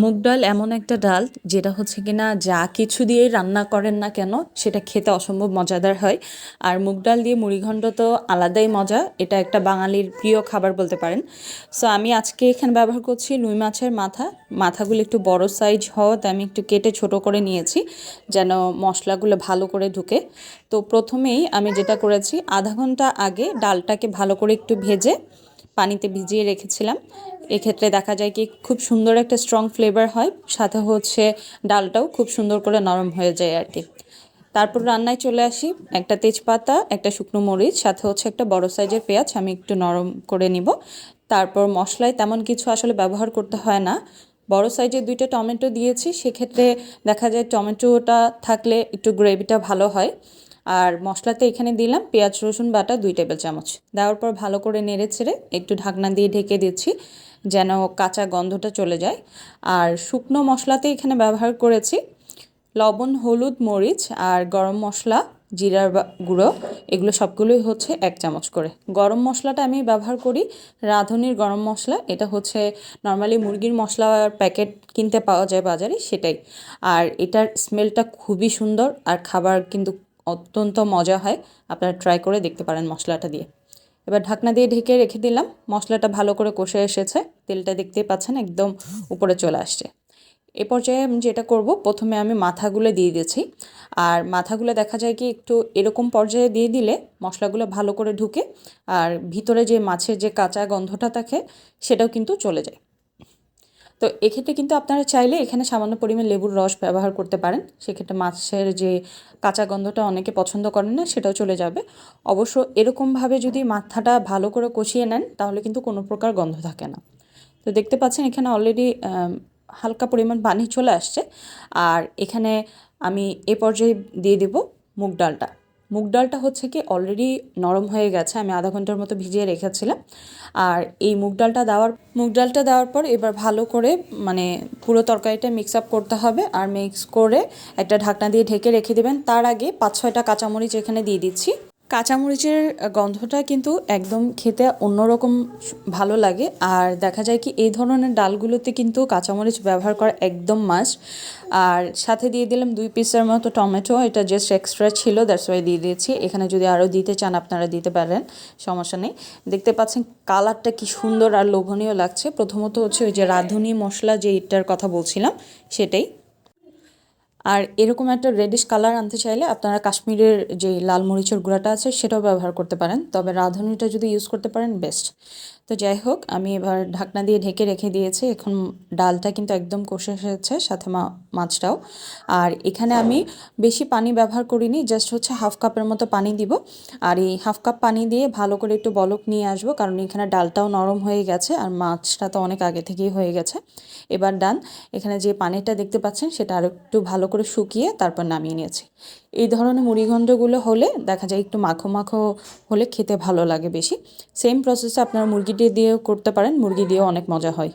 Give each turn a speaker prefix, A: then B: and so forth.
A: মুগ ডাল এমন একটা ডাল যেটা হচ্ছে কিনা যা কিছু দিয়েই রান্না করেন না কেন, সেটা খেতে অসম্ভব মজাদার হয়। আর মুগ ডাল দিয়ে মুড়িঘণ্ট তো আলাদাই মজা, এটা একটা বাঙালির প্রিয় খাবার বলতে পারেন। সো আমি আজকে এখানে ব্যবহার করছি রুই মাছের মাথা। মাথাগুলো একটু বড় সাইজ হওয়াতে আমি একটু কেটে ছোট করে নিয়েছি, যেন মশলাগুলো ভালো করে ঢুকে। তো প্রথমেই আমি যেটা করেছি, আধা ঘণ্টা আগে ডালটাকে ভালো করে একটু ভেজে পানিতে ভিজিয়ে রেখেছিলাম। এক্ষেত্রে দেখা যায় কি খুব সুন্দর একটা স্ট্রং ফ্লেভার হয়, সাথে হচ্ছে ডালটাও খুব সুন্দর করে নরম হয়ে যায় আর কি। তারপর রান্নায় চলে আসি, একটা তেজপাতা, একটা শুকনো মরিচ, সাথে হচ্ছে একটা বড় সাইজের পেঁয়াজ, আমি একটু নরম করে নিব। তারপর মশলায় তেমন কিছু আসলে ব্যবহার করতে হয় না। বড় সাইজের দুইটা টমেটো দিয়েছি, সেক্ষেত্রে দেখা যায় টমেটোটা থাকলে একটু গ্রেভিটা ভালো হয়। আর মশলাতে এখানে দিলাম পেঁয়াজ, রসুন বাটা, দুই টেবিল চামচ। দেওয়ার পর ভালো করে নেড়ে ছেড়ে একটু ঢাকনা দিয়ে ঢেকে দিচ্ছি যেন কাঁচা গন্ধটা চলে যায়। আর শুকনো মশলাতে এখানে ব্যবহার করেছি লবণ, হলুদ, মরিচ আর গরম মশলা, জিরার গুঁড়ো। এগুলো সবগুলোই হচ্ছে এক চামচ করে। গরম মশলাটা আমি ব্যবহার করি রাঁধুনির গরম মশলা। এটা হচ্ছে নর্মালি মুরগির মশলার প্যাকেট কিনতে পাওয়া যায় বাজারে সেটাই। আর এটার স্মেলটা খুবই সুন্দর আর খাবার কিন্তু অত্যন্ত মজা হয়। আপনারা ট্রাই করে দেখতে পারেন মশলাটা দিয়ে। এবার ঢাকনা দিয়ে ঢেকে রেখে দিলাম। মশলাটা ভালো করে কষে এসেছে। তেলটা দেখতেই পাচ্ছেন একদম উপরে চলে আসছে। এ পর্যায়ে আমি যেটা করব, প্রথমে আমি মাথাগুলো দিয়ে দিয়েছি। আর মাথাগুলো দেখা যায় কি একটু এরকম পর্যায়ে দিয়ে দিলে মশলাগুলো ভালো করে ঢুকে আর ভিতরে যে মাছের যে কাঁচা গন্ধটা থাকে, সেটাও কিন্তু চলে যায়। তো এক্ষেত্রে কিন্তু আপনারা চাইলে এখানে সামান্য পরিমাণ লেবুর রস ব্যবহার করতে পারেন। সেক্ষেত্রে মাছের যে কাঁচা গন্ধটা অনেকে পছন্দ করেন না, সেটাও চলে যাবে। অবশ্য এরকমভাবে যদি মাথাটা ভালো করে কষিয়ে নেন, তাহলে কিন্তু কোনো প্রকার গন্ধ থাকে না। তো দেখতে পাচ্ছেন এখানে অলরেডি হালকা পরিমাণ পানি চলে আসছে। আর এখানে আমি এ পর্যায়ে দিয়ে দেব মুগ ডালটা। মুগ ডালটা হচ্ছে কি অলরেডি নরম হয়ে গেছে, আমি আধা ঘণ্টার মতো ভিজিয়ে রেখেছিলাম। আর এই মুগ ডালটা দেওয়ার, মুগ ডালটা দেওয়ার পর এবার ভালো করে মানে পুরো তরকারিটা মিক্স আপ করতে হবে আর মিক্স করে একটা ঢাকনা দিয়ে ঢেকে রেখে দেবেন। তার আগে পাঁচ ছয়টা কাঁচামরিচ এখানে দিয়ে দিচ্ছি। কাঁচামরিচের গন্ধটা কিন্তু একদম খেতে অন্যরকম ভালো লাগে। আর দেখা যায় কি, এই ধরনের ডালগুলোতে কিন্তু কাঁচামরিচ ব্যবহার করা একদম মাস্ট আর সাথে দিয়ে দিলাম দুই পিসের মতো টমেটো, এটা জাস্ট এক্সট্রা ছিল দ্যাটস ওয়াই দিয়ে দিয়েছি। এখানে যদি আরও দিতে চান, আপনারা দিতে পারেন, সমস্যা নেই। দেখতে পাচ্ছেন কালারটা কি সুন্দর আর লোভনীয় লাগছে। প্রথমত হচ্ছে ওই যে রাঁধুনি মশলা যে এটার কথা বলছিলাম, সেটাই। আর এরকম একটা রেডিশ কালার আনতে চাইলে আপনারা কাশ্মীরের যে লাল মরিচের গুঁড়াটা আছে, সেটাও ব্যবহার করতে পারেন। তবে রাঁধুনিটা যদি ইউজ করতে পারেন বেস্ট তো যাই হোক, আমি এবার ঢাকনা দিয়ে ঢেকে রেখে দিয়েছি। এখন ডালটা কিন্তু একদম কষে এসেছে, সাথে মাছটাও। আর এখানে আমি বেশি পানি ব্যবহার করিনি জাস্ট হচ্ছে হাফ কাপের মতো পানি দিব। আর এই হাফ কাপ পানি দিয়ে ভালো করে একটু বলক নিয়ে আসব, কারণ এখানে ডালটাও নরম হয়ে গেছে, আর মাছটা তো অনেক আগে থেকেই হয়ে গেছে। এবার ডান এখানে যে পানিটা দেখতে পাচ্ছেন, সেটা আর একটু ভালো করে শুকিয়ে তারপর নামিয়ে নিয়েছি। এই ধরনের মুড়িঘণ্ডগুলো হলে দেখা যায় একটু মাখো মাখো হলে খেতে ভালো লাগে বেশি। সেম প্রসেসে আপনারা মুরগিটি দিয়েও করতে পারেন, মুরগি দিয়েও অনেক মজা হয়।